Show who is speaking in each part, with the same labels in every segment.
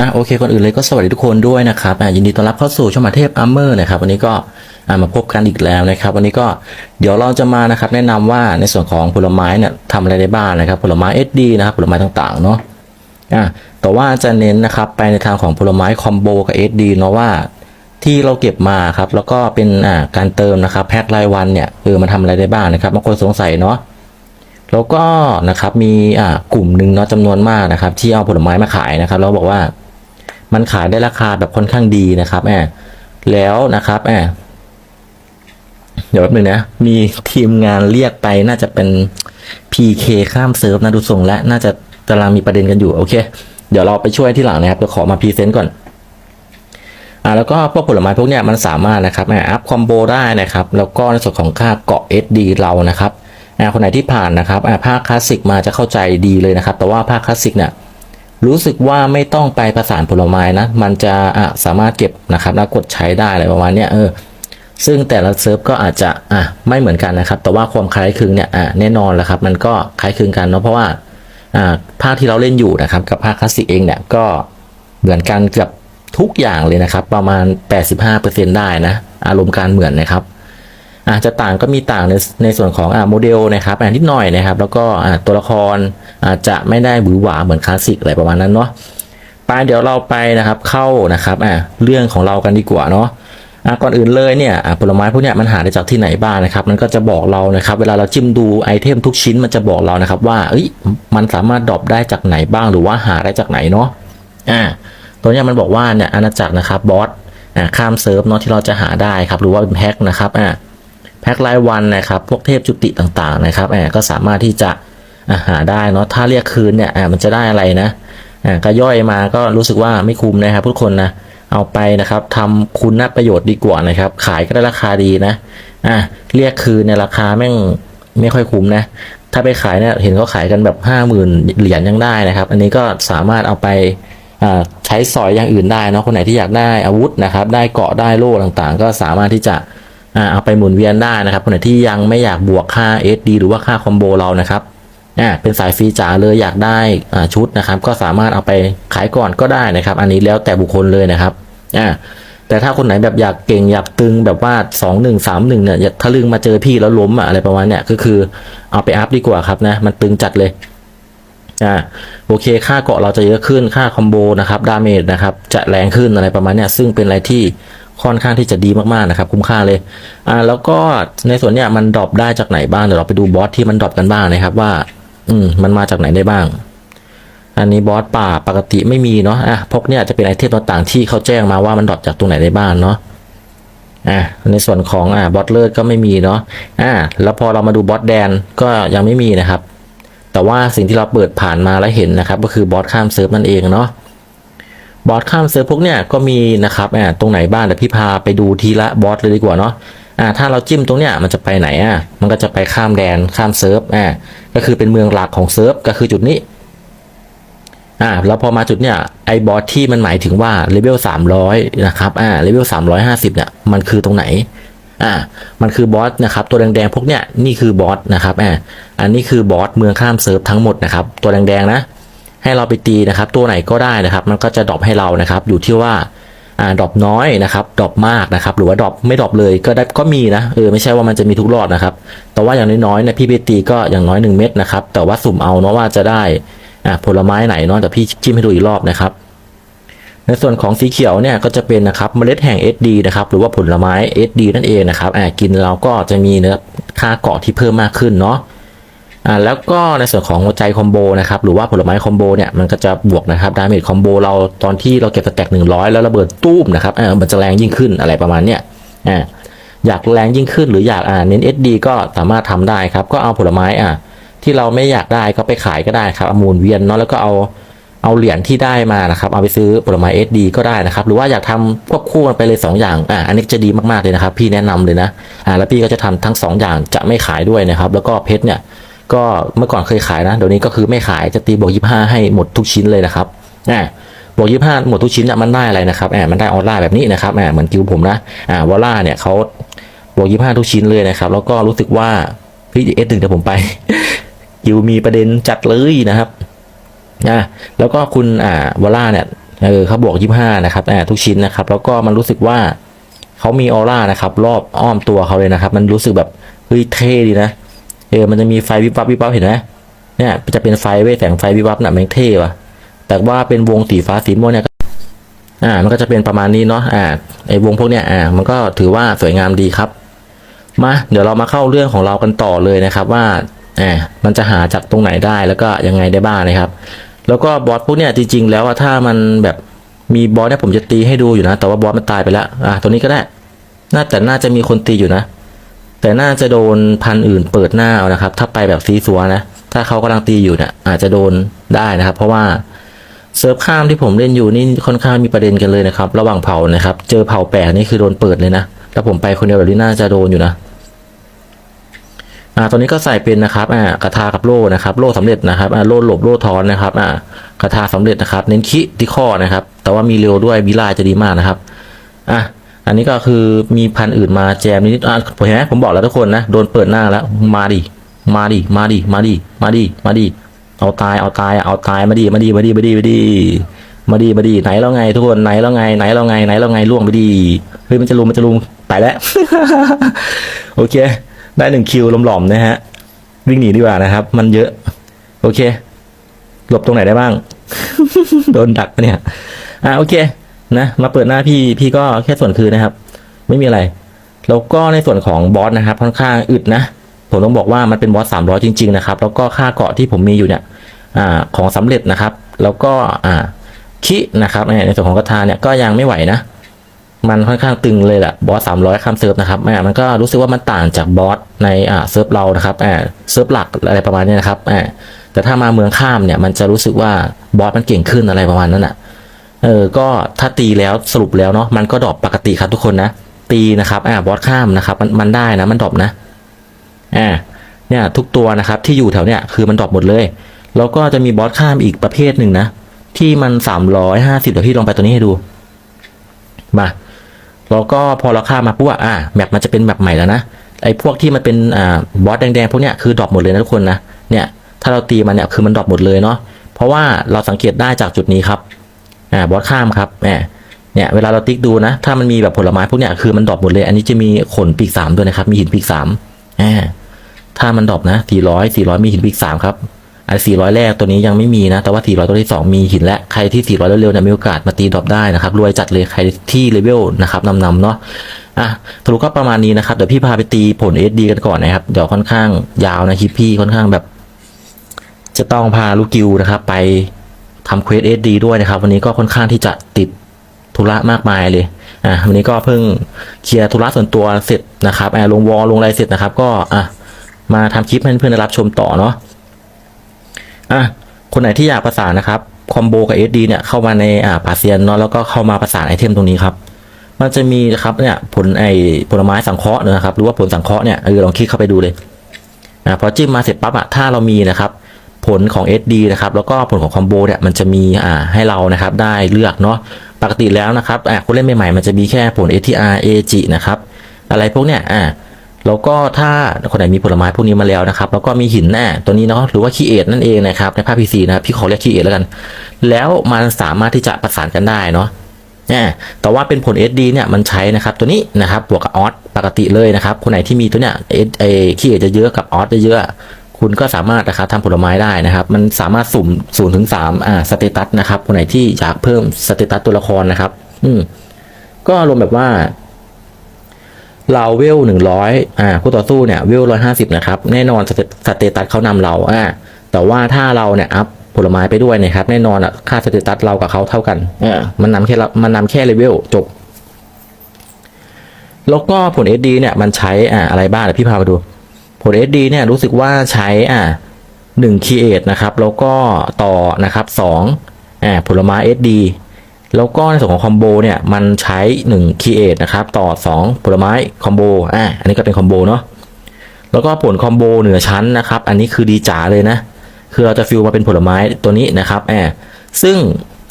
Speaker 1: อะโอเคก่อนอื่นเลยก็สวัสดีทุกคนด้วยนะครับอะยินดีต้อนรับเข้าสู่ช่องมาเทพอัมเมอร์นะครับวันนี้ก็อะมาพบกันอีกแล้วนะครับ วันนี้ก็เดี๋ยวเราจะมานะครับแนะนำว่าในส่วนของผลไม้เนี่ยทำอะไรได้บ้างนะครับ ผลไม้ SD นะครับผลไม้ต่างๆเนาะอะแต่ว่าจะเน้นนะครับไปในทางของผลไม้คอมโบกับ SD เนาะว่าที่เราเก็บมาครับแล้วก็เป็นอ่าการเติมนะครับแพ็ครายวันเนี่ยเออมันทำอะไรได้บ้างนะครับบางคนสงสัยเนาะแล้วก็นะครับมีอ่ากลุ่มหนึ่งเนาะจำนวนมากนะครับ ที่เอาผลไม้มาขายนะครับแล้วบอกว่า มันขายได้ราคาแบบค่อนข้างดีนะครับแอบแล้วนะครับแอบเดี๋ยวแป๊บนึงนะ มีทีมงานเรียกไปน่าจะเป็น PK ข้ามเซิร์ฟนะดูทรงและ น่าจะกำลังมีประเด็นกันอยู่โอเค เดี๋ยวเราไปช่วยที่หลังนะครับเดี๋ยวขอมาพรีเซนต์ก่อนอ่าแล้วก็พวกผลไม้พวกเนี้ยมันสามารถนะครับอัพคอมโบได้นะครับ แล้วก็ในส่วนของค่าเกาะ SD เรานะครับอ่าคนไหนที่ผ่านนะครับอ่าภาคคลาสสิกมาจะเข้าใจดีเลยนะครับ แต่ว่าภาคคลาสสิกเนี่ย รู้สึกว่าไม่ต้องไปประสานผลไม้นะ มันจะอ่าสามารถเก็บนะครับแล้วกดใช้ได้อะไรประมาณนี้เออซึ่งแต่ละเซิร์ฟก็อาจจะอะไม่เหมือนกันนะครับ แต่ว่าความคล้ายคลึงเนี่ยอะแน่นอนแหละครับ มันก็คล้ายคลึงกันเนาะเพราะว่าอ่าภาคที่เราเล่นอยู่นะครับ กับภาคคลาสสิกเองเนี่ยก็เหมือนกันเกือบทุกอย่างเลยนะครับ ประมาณ 85%ได้นะ อารมณ์การเหมือนนะครับ อาจจะต่างก็มีต่างในในส่วนของอ่าโมเดลนะครับนิดหน่อยนะครับ แล้วก็อ่าตัวละครอาจจะไม่ได้หวือหวาเหมือนคลาสสิกอะไรประมาณนั้นเนาะไปเดี๋ยวเราไปนะครับเข้านะครับอ่าเรื่องของเรากันดีกว่าเนาะก่อนอื่นเลยเนี่ยผลไม้พวกนี้มันหาได้จากที่ไหนบ้างนะครับ มันก็จะบอกเรานะครับ เวลาเราจิ้มดูไอเทมทุกชิ้นมันจะบอกเรานะครับว่าเอ้ยมันสามารถดรอปได้จากไหนบ้างหรือว่าหาได้จากไหนเนาะอ่าตัวนี้มันบอกว่าเนี่ยอาณาจักรนะครับบอสอ่าข้ามเซิร์ฟเนาะที่เราจะหาได้ครับหรือว่าเป็นแพ็คนะครับอ่า พ็ครายวันนะครับ พวกเทพจุติต่างๆนะครับแอ่าก็สามารถที่จะาหาได้เนาะถ้าเรียกคืนเนี่ยอ่ามันจะได้อะไรนะอ่าก็ย่อยมาก็รู้สึกว่าไม่คุ้มนะครับทุกคนนะเอาไปนะครับทำคุณประโยชน์ดีกว่านะครับ ขายก็ได้ราคาดีนะอะเรียกคืนในราคาแม่งไม่ค่อยคุ้มนะถ้าไปขายเนี่ยเห็นเขาขายกันแบบห้าหมื่นเหรียญยังได้นะครับ อันนี้ก็สามารถเอาไปอ่าใช้สอยอย่างอื่นได้เนาะคนไหนที่อยากได้อาวุธนะครับ ได้เกราะได้โล่ต่างๆ ก็สามารถที่จะ เอาไปหมุนเวียนได้นะครับคนไหนที่ยังไม่อยากบวกค่า SD หรือว่าค่าคอมโบเรานะครับอ่าเป็นสายฟรีจ๋าเลยอยากได้ชุดนะครับ ก็สามารถเอาไปขายก่อนก็ได้นะครับ อันนี้แล้วแต่บุคคลเลยนะครับอ่าแต่ถ้าคนไหนแบบอยากเก่งอยากตึงแบบว่าสองหนึ่งสามหนึ่งเนี่ยอยาทะลึงมาเจอพี่แล้วล้มอะอะไรประมาณเนี้ยก็คือเอาไปอัพดีกว่าครับนะมันตึงจัดเลยอ่าโอเคค่าเกาะเราจะเยอะขึ้นค่าคอมโบนะครับดาเมจนะครับจะแรงขึ้นอะไรประมาณเนี้ยซึ่งเป็นอะไรที่ ค่อนข้างที่จะดีมากๆนะครับ คุ้มค่าเลยอ่าแล้วก็ในส่วนเนี้ยมันดรอปได้จากไหนบ้างเดี๋ยวเราไปดูบอสที่มันดรอปกันบ้างนะครับว่า อืมมันมาจากไหนได้บ้าง อันนี้บอสป่าปกติไม่มีเนาะอะพวกเนี้ยจะเป็นไอเทมต่างๆที่เขาแจ้งมาว่ามันดรอปจากตรงไหนได้บ้างเนาะอะในส่วนของอ่าบอสเลิศก็ไม่มีเนาะอ่าแล้วพอเรามาดูบอสแดนก็ยังไม่มีนะครับ แต่ว่าสิ่งที่เราเปิดผ่านมาแล้วเห็นนะครับ ก็คือบอสข้ามเซิร์ฟนั่นเองเนาะ บอสข้ามเซิร์ฟพวกเนี้ยก็มีนะครับอ่าตรงไหนบ้างเดี๋ยวพี่พาไปดูทีละบอสเลยดีกว่าเนาะอ่าถ้าเราจิ้มตรงเนี้ยมันจะไปไหนอะมันก็จะไปข้ามแดนข้ามเซิร์ฟอ่าก็คือเป็นเมืองหลักของเซิร์ฟก็คือจุดนี้อ่าแล้วพอมาจุดเนี้ยไอ้บอสที่มันหมายถึงว่าเลเวล300นะครับอ่าเลเวล350เนี่ยมันคือตรงไหนอ่ามันคือบอสนะครับตัวแดงๆพวกเนี้ยนี่คือบอสนะครับอ่าอันนี้คือบอสเมืองข้ามเซิร์ฟทั้งหมดนะครับตัวแดงๆนะ ให้เราไปตีนะครับ ตัวไหนก็ได้นะครับ มันก็จะดรอปให้เรานะครับ อยู่ที่ว่าอ่าดรอปน้อยนะครับดรอปมากนะครับ หรือว่าดรอปไม่ดรอปเลยก็ได้ก็มีนะเออไม่ใช่ว่ามันจะมีทุกรอบนะครับ แต่ว่าอย่างน้อยๆเนี่ยพี่ไปตีก็อย่างน้อย 1 เม็ดนะครับ แต่ว่าสุ่มเอาเนาะว่าจะได้อ่าผลไม้ไหนเนาะแต่พี่จิ้มให้ดูอีกรอบนะครับ ในส่วนของสีเขียวเนี่ยก็จะเป็นนะครับเมล็ดแห่ง SD นะครับหรือว่าผลไม้ SD นั่นเองนะครับอ่ากินเราก็จะมีเนื้อค่าเกาะที่เพิ่มมากขึ้นเนาะ อ่าแล้วก็ในส่วนของหัวใจคอมโบนะครับหรือว่าผลไม้คอมโบเนี่ยมันก็จะบวกนะครับดาเมจคอมโบเราตอนที่เราเก็บสแต็กหนึ่งร้อยแล้วระเบิดตู้มนะครับอ่ามันจะแรงยิ่งขึ้นอะไรประมาณเนี้ยอ่าอยากแรงยิ่งขึ้นหรืออยากอ่าเน้น SD ก็สามารถทำได้ครับก็เอาผลไม้อ่าที่เราไม่อยากได้ก็ไปขายก็ได้ครับเอาหมูลเวียนเนาะแล้วก็เอาเอาเหรียญที่ได้มานะครับเอาไปซื้อผลไม้ SD ก็ได้นะครับ หรือว่าอยากทำควบคู่กันไปเลยสองอย่างอ่าอันนี้จะดีมากๆเลยนะครับ พี่แนะนำเลยนะอ่าแล้วพี่ก็จะทำทั้งสองอย่างจะไม่ขายด้วยนะครับ แล้วก็เพชรเนี่ย ก็เมื่อก่อนเคยขายนะเดี๋ยวนี้ก็คือไม่ขายจะตีบวกยี่ห้าให้หมดทุกชิ้นเลยนะครับอ่าบวกยี่ห้าหมดทุกชิ้นเนี่ยมันได้อะไรนะครับอ่ามันได้ออร่าแบบนี้นะครับอ่าเหมือนกิวผมนะอ่าวอล่าเนี่ยเขาบวกยี่ห้าทุกชิ้นเลยนะครับ แล้วก็รู้สึกว่าพี่เอสหนึ่งเดี๋ยวผมไปกิวมีประเด็นจัดเลยนะครับอ่าแล้วก็คุณอ่าวอล่าเนี่ยเออเขาบวกยี่ห้านะครับอ่าทุกชิ้นนะครับ แล้วก็มันรู้สึกว่าเขามีออร่านะครับ รอบอ้อมตัวเขาเลยนะครับ มันรู้สึกแบบเฮ้ยเท่ดีนะ เออมันจะมีไฟวิบวับวิบวับเห็นไหมเนี่ยจะเป็นไฟเว้แสงไฟวิบวับน่ะแมันเท่ว่ะแต่ว่าเป็นวงสีฟ้าสีม่วงเนี่ยก็อ่ามันก็จะเป็นประมาณนี้เนาะอ่าไอวงพวกเนี้ยอ่ามันก็ถือว่าสวยงามดีครับมาเดี๋ยวเรามาเข้าเรื่องของเรากันต่อเลยนะครับว่าแอบมันจะหาจากตรงไหนได้แล้วก็ยังไงได้บ้างนะครับ แล้วก็บอสพวกเนี้ยจริง ๆ แล้วอะถ้ามันแบบมีบอสเนี่ยผมจะตีให้ดูอยู่นะ แต่ว่าบอสมันตายไปแล้วอะตัวนี้ก็ได้น่าแต่น่าจะมีคนตีอยู่นะ แต่น่าจะโดนพันอื่นเปิดหน้าเอานะครับ ถ้าไปแบบซีซัวนะ ถ้าเขากำลังตีอยู่เนี่ยอาจจะโดนได้นะครับ เพราะว่าเซิร์ฟข้ามที่ผมเล่นอยู่นี่ค่อนข้างมีประเด็นกันเลยนะครับ ระหว่างเผ่านะครับ เจอเผ่าแปลกนี่คือโดนเปิดเลยนะถ้าผมไปคนเดียวแบบนี้น่าจะโดนอยู่นะอ่าตอนนี้ก็ใส่เป็นนะครับอ่ากระทากับโล่นะครับ โล่สำเร็จนะครับอ่าโล่หลบโล่ทอนนะครับอ่ากระทาสำเร็จนะครับ เน้นคิที่ข้อนะครับ แต่ว่ามีเร็วด้วยวิลาจะดีมากนะครับอะ อันนี้ก็คือมีพันธุ์อื่นมาแจมนิดๆอะผมเห็นไหมผมบอกแล้วทุกคนนะโดนเปิดหน้าแล้วมาดิมาดิมาดิมาดิมาดิมาดิเอาตายเอาตายเอาตายมาดิมาดิมาดิมาดิมาดิมาดิมาดิไหนแล้วไง ทุกคนไหนแล้วไงไหนแล้วไงไหนแล้วไงล่วงไปดีเฮ้ยมันจะลุมมันจะลุมไปแล้วโอเค ได้หนึ่งคิวหลอมๆนะฮะวิ่งหนีดีกว่านะครับ มันเยอะ โอเค หลบตรงไหนได้บ้าง โดนดักเนี่ย อะโอเค นะมาเปิดหน้าพี่พี่ก็แค่ส่วนคือนะครับ ไม่มีอะไร แล้วก็ในส่วนของบอสนะครับ ค่อนข้างอึดนะ ผมต้องบอกว่ามันเป็นบอสสามร้อยจริง ๆ นะครับ แล้วก็ค่าเกาะที่ผมมีอยู่เนี่ยอ่าของสำเร็จนะครับ แล้วก็อ่าคินะครับในในส่วนของกระทาเนี่ยก็ยังไม่ไหวนะมันค่อนข้างตึงเลยแหละบอสสามร้อยข้ามเซิร์ฟนะครับอ่ามันก็รู้สึกว่ามันต่างจากบอสในอ่าเซิร์ฟเรานะครับอ่าเซิร์ฟหลักอะไรประมาณนี้นะครับอ่าแต่ถ้ามาเมืองข้ามเนี่ยมันจะรู้สึกว่าบอสมันเก่งขึ้นอะไรประมาณนั้นอะ เออก็ถ้าตีแล้วสรุปแล้วเนาะมันก็ดรอปปกติครับทุกคนนะตีนะครับอ่าบอสข้ามนะครับมันมันได้นะมันดรอปนะอ่าเนี่ยทุกตัวนะครับที่อยู่แถวเนี้ยคือมันดรอปหมดเลย แล้วก็จะมีบอสข้ามอีกประเภทหนึ่งนะ ที่มันสามร้อยห้าสิบเดี๋ยวพี่ลองไปตัวนี้ให้ดูมาแล้วก็พอเราข้ามมาปุ๊บอะอ่าแมปมันจะเป็นแมปใหม่แล้วนะไอ้พวกที่มันเป็นอ่าบอสแดงๆพวกเนี้ยคือดรอปหมดเลยนะทุกคนนะเนี่ยถ้าเราตีมันเนี่ยคือมันดรอปหมดเลยเนาะเพราะว่าเราสังเกตได้จากจุดนี้ครับ อ่าบอสข้ามครับแหมเนี่ยเวลาเราติ๊กดูนะ ถ้ามันมีแบบผลไม้พวกเนี้ยคือมันดรอปหมดเลย อันนี้จะมีขนปีกสามด้วยนะครับมีหินปีกสามอ่าถ้ามันดรอปนะสี่ร้อยสี่ร้อยมีหินปีกสามครับอันสี่ร้อยแรกตัวนี้ยังไม่มีนะ แต่ว่าสี่ร้อยตัวที่สองมีหินและใครที่สี่ร้อยเร็วๆเนี่ยมีโอกาสมาตีดรอปได้นะครับรวยจัดเลยใครที่เลเวลนะครับนำๆเนาะอะสรุปก็ประมาณนี้นะครับเดี๋ยวพี่พาไปตีผล SD กันก่อนนะครับเดี๋ยวค่อนข้างยาวนะคลิปพี่ค่อนข้างแบบ จะต้องพาลูกกิวนะครับไป ทำเควส SD ด้วยนะครับ วันนี้ก็ค่อนข้างที่จะติดธุระมากมายเลยอะวันนี้ก็เพิ่งเคลียร์ธุระส่วนตัวเสร็จนะครับแอลงวอลลงอะไรเสร็จนะครับ ก็อะมาทำคลิปให้เพื่อนๆได้รับชมต่อเนาะอะคนไหนที่อยากประสานนะครับคอมโบกับ SD เนี่ยเข้ามาในอ่าปาเซียนเนาะแล้วก็เข้ามาประสานไอเทมตรงนี้ครับ มันจะมีนะครับเนี่ยผลไอผลไม้สังเคราะห์นะครับหรือว่าผลสังเคราะห์เนี่ยเออลองคลิกเข้าไปดูเลยอ่าพอจิ้มมาเสร็จปั๊บอะถ้าเรามีนะครับ ผลของ SD นะครับแล้วก็ผลของคอมโบเนี่ยมันจะมีอ่าให้เรานะครับได้เลือกเนาะปกติแล้วนะครับอ่าคนเล่นใหม่ๆมันจะมีแค่ผล ATR AG นะครับอะไรพวกเนี้ยอ่าแล้วก็ถ้าคนไหนมีผลไม้พวกนี้มาแล้วนะครับ แล้วก็มีหินแน่ตัวนี้เนาะหรือว่าคีเอทนั่นเองนะครับในภาพ PC นะครับพี่ขอเรียกคีเอทแล้วกัน แล้วมันสามารถที่จะประสานกันได้เนาะเนี่ยแต่ว่าเป็นผล SD เนี่ยมันใช้นะครับตัวนี้นะครับบวกกับออสปกติเลยนะครับ คนไหนที่มีตัวเนี้ยเอเอคีเอทจะเยอะกับออสจะเยอะ คุณก็สามารถนะครับทำผลไม้ได้นะครับ มันสามารถสุ่มศูนย์ถึงสามอ่าสเตตัสนะครับคนไหนที่อยากเพิ่มสเตตัสตัวละครนะครับ อืมก็อารมแบบว่า เราเวลหนึ่งร้อยอ่าคู่ต่อสู้เนี่ยเวลร้อยห้าสิบนะครับ แน่นอนสเตตัสเขานำเราอ่าแต่ว่าถ้าเราเนี่ยอัพผลไม้ไปด้วยนะครับ แน่นอนอะค่าสเตตัสเรากับเขาเท่ากันอ่ามันนำแค่ละมันนำแค่เลเวลจบแล้วก็ผล SD เนี่ยมันใช้อ่าอะไรบ้างเดี๋ยวพี่พาไปดู ผล SD เนี่ยรู้สึกว่าใช้อ่าหนึ่งคีเอทนะครับ แล้วก็ต่อนะครับสองอ่าผลไม้ SD แล้วก็ในส่วนของคอมโบเนี่ยมันใช้ 1 create นะครับ ต่อ 2 ผลไม้คอมโบอ่าอันนี้ก็เป็นคอมโบเนาะแล้วก็ผลคอมโบเหนือชั้นนะครับ อันนี้คือดีจ๋าเลยนะ คือเราจะฟิลมาเป็นผลไม้ตัวนี้นะครับแอบซึ่ง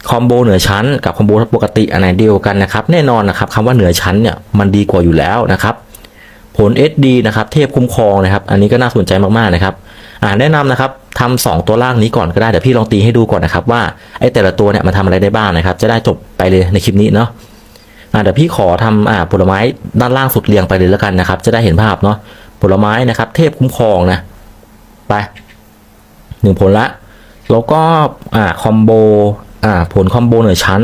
Speaker 1: คอมโบเหนือชั้นกับคอมโบปกติอันไหนเดียวกันนะครับ แน่นอนนะครับคำว่าเหนือชั้นเนี่ยมันดีกว่าอยู่แล้วนะครับ ผล SD นะครับเทพคุ้มครองนะครับ อันนี้ก็น่าสนใจมากๆนะครับอ่าแนะนำนะครับทำสองตัวล่างนี้ก่อนก็ได้เดี๋ยวพี่ลองตีให้ดูก่อนนะครับว่าไอ้แต่ละตัวเนี่ยมันทำอะไรได้บ้างนะครับ จะได้จบไปเลยในคลิปนี้เนาะอ่าเดี๋ยวพี่ขอทำอ่าผลไม้ด้านล่างสุดเรียงไปเลยแล้วกันนะครับ จะได้เห็นภาพเนาะผลไม้นะครับ เทพคุ้มครองนะไปหนึ่งผลละแล้วก็อ่าคอมโบอ่าผลคอมโบเหนือชั้น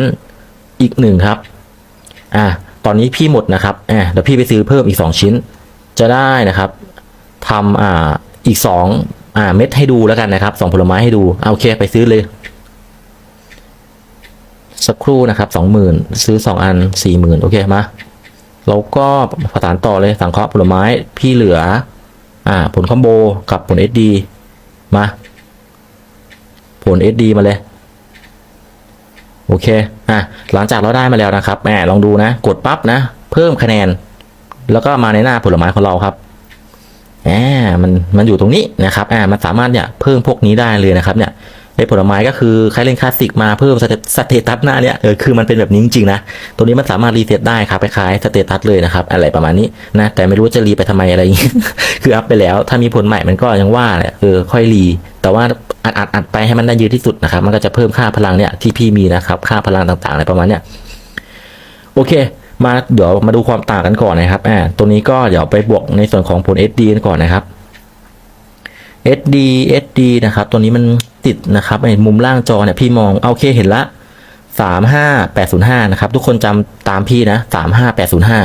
Speaker 1: อีกหนึ่งครับอ่าตอนนี้พี่หมดนะครับอ่าเดี๋ยวพี่ไปซื้อเพิ่มอีกสองชิ้น จะได้นะครับทำอ่าอีกสองอ่าเม็ดให้ดูแล้วกันนะครับสองผลไม้ให้ดูเอาโอเคไปซื้อเลย สักครู่นะครับสองหมื่นซื้อสองอันสี่หมื่นโอเคมาแล้วก็ประสานต่อเลยสังเคราะห์ผลไม้พี่เหลือ อ่า ผลคอมโบกับผล SD มา ผล SD มาเลย โอเค อะหลังจากเราได้มาแล้วนะครับแหมลองดูนะ กดปั๊บนะ เพิ่มคะแนน แล้วก็มาในหน้าผลไม้ของเราครับแหมมันมันอยู่ตรงนี้นะครับอ่ามันสามารถเนี่ยเพิ่มพวกนี้ได้เลยนะครับเนี่ยไอ้ผลไม้ก็คือใครเล่นคลาสสิกมาเพิ่มสเตตัสหน้าเนี่ยเออคือมันเป็นแบบนี้จริงๆนะตัวนี้มันสามารถรีเซ็ตได้ครับคล้ายสเตตัสเลยนะครับ อะไรประมาณนี้นะแต่ไม่รู้จะรีไปทำไมอะไรอย่างงี้คืออัพไปแล้ว ถ้ามีผลใหม่มันก็ยังว่าแหละเออค่อยรีแต่ว่าอัดอัดอัดไปให้มันได้เยอะที่สุดนะครับ มันก็จะเพิ่มค่าพลังเนี่ยที่พี่มีนะครับ ค่าพลังต่างๆอะไรประมาณเนี้ยโอเค มาเดี๋ยวมาดูความต่างกันก่อนนะครับอ่าตัวนี้ก็เดี๋ยวไปบวกในส่วนของผล SD กันก่อนนะครับ SD SD นะครับ ตัวนี้มันติดนะครับในมุมล่างจอเนี่ยพี่มองเอาโอเคเห็นละสามห้าแปดศูนย์ห้านะครับ ทุกคนจำตามพี่นะสามห้าแปดศูนย์ห้า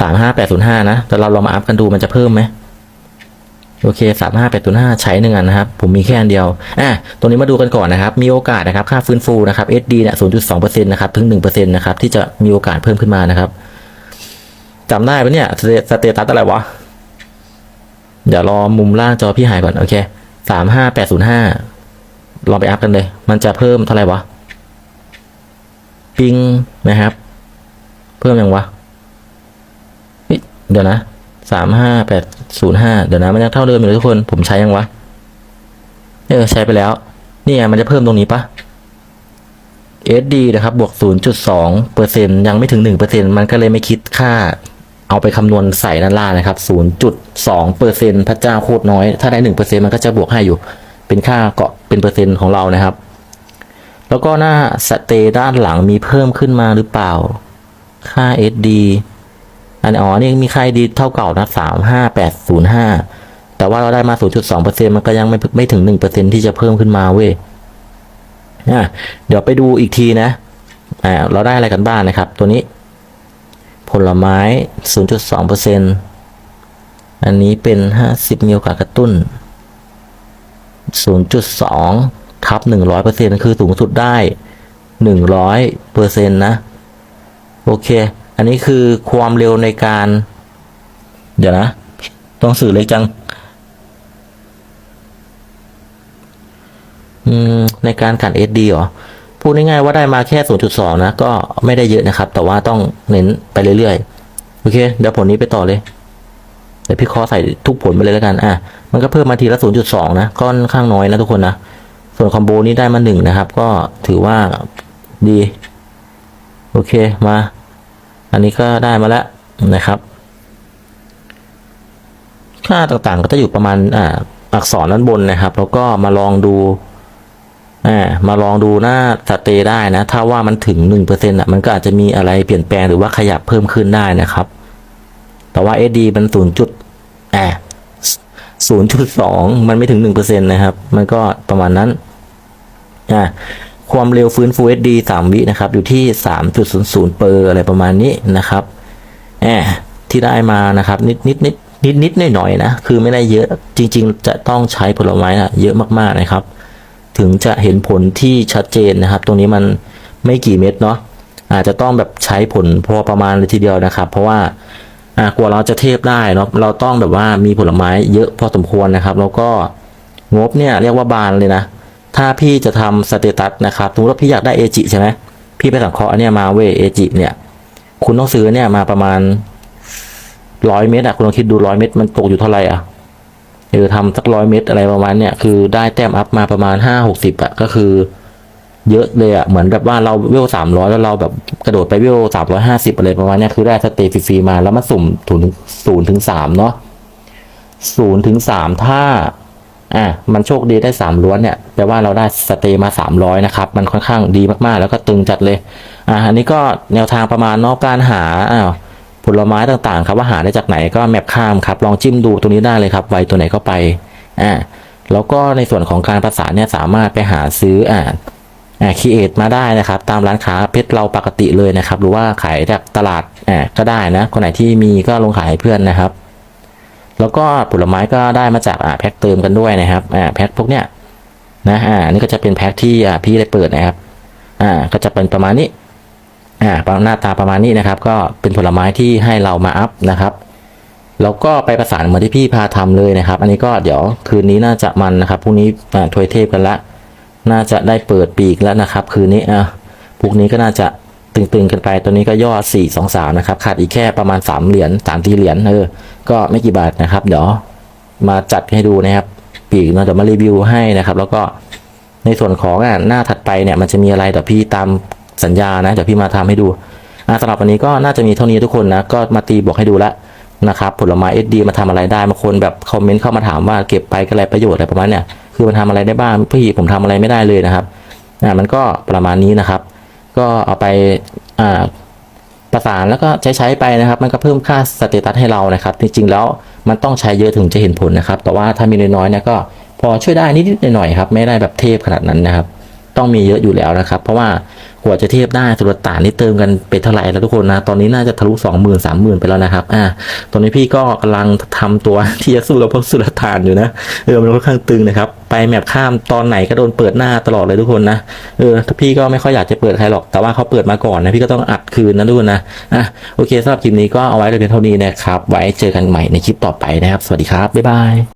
Speaker 1: สามห้าแปดศูนย์ห้านะแต่เราลองมาอัพกันดูมันจะเพิ่มไหม โอเคสามห้าแปดศูนย์ห้าใช้หนึ่งอันนะครับ ผมมีแค่อันเดียวอะตัวนี้มาดูกันก่อนนะครับ มีโอกาสนะครับ ค่าฟื้นฟูนะครับ SD เนี่ยศูนย์จุดสองเปอร์เซ็นต์นะครับ ถึงหนึ่งเปอร์เซ็นต์นะครับ ที่จะมีโอกาสเพิ่มขึ้นมานะครับจำได้ปะเนี่ยสเตสเตตัสอะไรวะ เดี๋ยวรอมุมล่างจอพี่หายก่อน โอเคสามห้าแปดศูนย์ห้าลองไปอัพกันเลย มันจะเพิ่มเท่าไหร่วะ ปิงนะครับ เพิ่มยังวะ เดี๋ยวนะสามห้าแปด ศูนย์ห้าเดี๋ยวนะมันยังเท่าเดิมอยู่เลยทุกคน ผมใช้ยังวะเออใช้ไปแล้ว นี่ไงมันจะเพิ่มตรงนี้ปะ SD นะครับบวก 0.2เปอร์เซ็นยังไม่ถึง 1เปอร์เซ็นมันก็เลยไม่คิดค่า เอาไปคำนวณใส่ด้านล่างนะครับ 0.2เปอร์เซ็นพระเจ้าโคตรน้อย ถ้าได้1เปอร์เซ็นมันก็จะบวกให้อยู่ เป็นค่าเกาะเป็นเปอร์เซ็นต์ของเรานะครับ แล้วก็หน้าสเตด้านหลังมีเพิ่มขึ้นมาหรือเปล่า ค่า SD อันอ๋อนี่มีค่าดีเท่าเก่านะสามห้าแปดศูนย์ห้าแต่ว่าเราได้มาศูนย์จุดสองเปอร์เซ็นมันก็ยังไม่ไม่ถึงหนึ่งเปอร์เซ็นที่จะเพิ่มขึ้นมาเว้ยนะเดี๋ยวไปดูอีกทีนะอ่าเราได้อะไรกันบ้างนนะครับ ตัวนี้ ผลไม้ศูนย์จุดสองเปอร์เซ็นอันนี้เป็นห้าสิบมิลลิกรัมกระตุ้นศูนย์จุดสองทับหนึ่งร้อยเปอร์เซ็นคือสูงสุดได้หนึ่งร้อยเปอร์เซ็นนะ โอเค อันนี้คือความเร็วในการ เดี๋ยวนะต้องสื่อเล็กจัง อืม ในการกัน SD เหรอ พูดง่ายๆว่าได้มาแค่ 0.2 นะ ก็ไม่ได้เยอะนะครับ แต่ว่าต้องเน้นไปเรื่อยๆ โอเค เดี๋ยวผลนี้ไปต่อเลย เดี๋ยวพี่ขอใส่ทุกผลไปเลยแล้วกัน อะ มันก็เพิ่มมาทีละ 0.2 นะก็ค่อนข้างน้อยนะทุกคนนะ ส่วนคอมโบนี้ได้มาหนึ่งนะครับ ก็ถือว่าดี โอเค มา อันนี้ก็ได้มาแล้วนะครับ ค่าต่างๆก็จะอยู่ประมาณอ่าอักษรด้านบนนะครับ แล้วก็มาลองดูอ่ามาลองดูหน้าสเตยได้นะ ถ้าว่ามันถึงหนึ่งเปอร์เซ็นต์อะมันก็อาจจะมีอะไรเปลี่ยนแปลงหรือว่าขยับเพิ่มขึ้นได้นะครับ แต่ว่า SD มันศูนย์จุดอ่าศูนย์จุดสองมันไม่ถึงหนึ่งเปอร์เซ็นต์นะครับ มันก็ประมาณนั้น อ่า ความเร็วฟื้นฟู SD สามวินะครับ อยู่ที่สามจุดศูนย์ศูนย์เปอร์อะไรประมาณนี้นะครับแอบที่ได้มานะครับ นิดนิดนิดนิดนิดหน่อยหน่อยนะ คือไม่ได้เยอะจริง ๆ จะต้องใช้ผลไม้นะเยอะมากๆนะครับ ถึงจะเห็นผลที่ชัดเจนนะครับ ตรงนี้มันไม่กี่เม็ดเนาะอาจจะต้องแบบใช้ผลพอประมาณเลยทีเดียวนะครับ เพราะว่าอ่ากว่าเราจะเทพได้เนาะเราต้องแบบว่ามีผลไม้เยอะพอสมควรนะครับ แล้วก็งบเนี่ยเรียกว่าบานเลยนะ ถ้าพี่จะทำสเตตัสนะครับสมมติว่าพี่อยากได้เอจิใช่ไหมพี่ไปสังเคราะห์เนี้ยมาเวเอจิเนี่ย คุณต้องซื้อเนี่ยมาประมาณร้อยเม็ดอะคุณลองคิดดูร้อยเม็ดมันตกอยู่เท่าไหร่อะเออทำสักร้อยเม็ดอะไรประมาณเนี่ยคือได้แต้มอัพมาประมาณห้าหกสิบอะก็คือ เยอะเลยอะเหมือนแบบว่าเราเวลสามร้อยแล้วเราแบบกระโดดไปเวลสามร้อยห้าสิบอะไรประมาณเนี้ยคือได้สเตฟรีมาแล้วมาสุ่มศูนย์ศูนย์ถึงสามเนาะศูนย์ถึงสามถ้า อ่ามันโชคดีได้สามล้วนเนี่ยแปลว่าเราได้สเตย์มา 300 นะครับ มันค่อนข้างดีมากๆ แล้วก็ตึงจัดเลยอ่าอันนี้ก็แนวทางประมาณนอกการหาอ้าวผลไม้ต่างๆ ครับว่าหาได้จากไหนก็แมปข้ามครับ ลองจิ้มดูตรงนี้ได้เลยครับ ไวตัวไหนเข้าไปอ่าแล้วก็ในส่วนของการประสานเนี่ยสามารถไปหาซื้ออ่าอ่าคีเอทมาได้นะครับ ตามร้านค้าเพชรเราปกติเลยนะครับ หรือว่าขายจากตลาดอ่าก็ได้นะ คนไหนที่มีก็ลงขายให้เพื่อนนะครับ แล้วก็ผลไม้ก็ได้มาจากอ่าแพ็คเติมกันด้วยนะครับอ่าแพ็คพวกเนี้ยนะอ่านี่ก็จะเป็นแพ็คที่อ่าพี่ได้เปิดนะครับอ่าก็จะเป็นประมาณนี้อ่าหน้าตาประมาณนี้นะครับ ก็เป็นผลไม้ที่ให้เรามาอัพนะครับแล้วก็ไปประสานเหมือนที่พี่พาทำเลยนะครับ อันนี้ก็เดี๋ยวคืนนี้น่าจะมันนะครับพรุ่งนี้อ่าทวยเทพกันละ น่าจะได้เปิดปีกแล้วนะครับ คืนนี้อะพวกนี้ก็น่าจะ ตึงๆกันไปตัวนี้ก็ย่อสี่สองสามนะครับ ขาดอีกแค่ประมาณสามเหรียญสามทีเหรียญเออก็ไม่กี่บาทนะครับ เดี๋ยวมาจัดให้ดูนะครับ ปีกเราจะมารีวิวให้นะครับ แล้วก็ในส่วนของอะหน้าถัดไปเนี่ยมันจะมีอะไรเดี๋ยวพี่ตามสัญญานะเดี๋ยวพี่มาทำให้ดูอะสำหรับวันนี้ก็น่าจะมีเท่านี้ทุกคนนะก็มาตีบอกให้ดูละนะครับผลไม้ SD มาทำอะไรได้บางคนแบบคอมเมนต์เข้ามาถามว่าเก็บไปก็อะไรประโยชน์อะไรประมาณเนี้ยคือมันทำอะไรได้บ้างพี่ผมทำอะไรไม่ได้เลยนะครับอ่ามันก็ประมาณนี้นะครับ ก็เอาไปอ่าประสานแล้วก็ใช้ใช้ไปนะครับ มันก็เพิ่มค่าสเตตัสให้เรานะครับ จริงๆแล้วมันต้องใช้เยอะถึงจะเห็นผลนะครับ แต่ว่าถ้ามีน้อยๆเนี่ยก็พอช่วยได้นิดๆหน่อยๆครับ ไม่ได้แบบเทพขนาดนั้นนะครับ ต้องมีเยอะอยู่แล้วนะครับ เพราะว่ากว่าจะเทียบได้สุลต่านนี่เติมกันเป็นเท่าไหร่แล้วทุกคนนะ ตอนนี้น่าจะทะลุสองหมื่นสามหมื่นไปแล้วนะครับ อ่า ตอนนี้พี่ก็กำลังทำตัวที่จะสู้กับพวกสุลต่านอยู่นะ เออ มันค่อนข้างตึงนะครับ ไปแมปข้ามตอนไหนก็โดนเปิดหน้าตลอดเลยทุกคนนะ เออ พี่ก็ไม่ค่อยอยากจะเปิดใครหรอก แต่ว่าเขาเปิดมาก่อนนะ พี่ก็ต้องอัดคืนนะทุกคนนะ อะ โอเคสำหรับคลิปนี้ก็เอาไว้เพียงเท่านี้นะครับ ไว้เจอกันใหม่ในคลิปต่อไปนะครับ สวัสดีครับ บ๊ายบาย